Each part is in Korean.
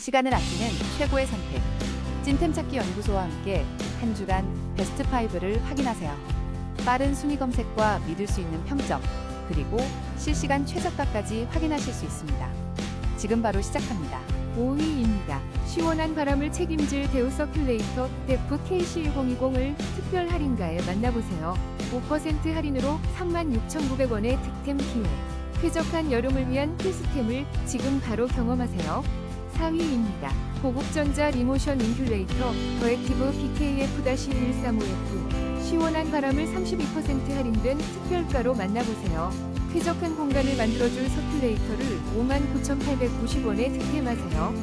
시간을 아끼는 최고의 선택. 찐템 찾기 연구소와 함께 한 주간 베스트 5를 확인하세요. 빠른 순위 검색과 믿을 수 있는 평점, 그리고 실시간 최저가까지 확인하실 수 있습니다. 지금 바로 시작합니다. 5위입니다. 시원한 바람을 책임질 데우 서큘레이터 데프 KC1020을 특별 할인가에 만나보세요. 5% 할인으로 36,900원의 득템 기회. 쾌적한 여름을 위한 필수템을 지금 바로 경험하세요. 4위입니다. 고급전자 리모션 인큘레이터 더액티브 BKF-135F 시원한 바람을 32% 할인된 특별가로 만나보세요. 쾌적한 공간을 만들어줄 서큘레이터를 59,890원에 득템하세요.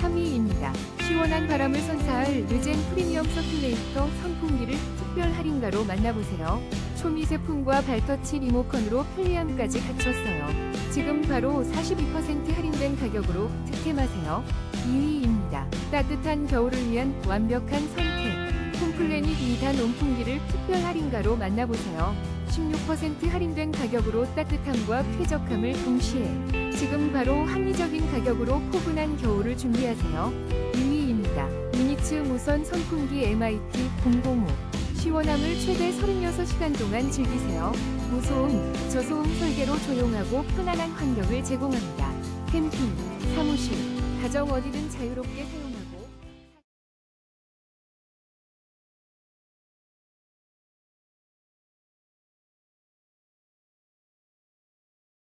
3위입니다. 시원한 바람을 선사할 르젠 프리미엄 서큘레이터 선풍기를 특별 할인가로 만나보세요. 초미세풍과 발터치 리모컨으로 편리함까지 갖췄어요. 지금 바로 42% 할인된 가격으로 득템하세요. 2위입니다. 따뜻한 겨울을 위한 완벽한 선택. 홈플래닛 2단 온풍기를 특별 할인가로 만나보세요. 16% 할인된 가격으로 따뜻함과 쾌적함을 동시에 지금 바로 합리적인 가격으로 포근한 겨울을 준비하세요. 2위입니다. 유니츠 무선 선풍기 MIT 005 시원함을 최대 36시간 동안 즐기세요. 무소음, 저소음 설계로 조용하고 편안한 환경을 제공합니다. 캠핑, 사무실, 가정 어디든 자유롭게 사용하고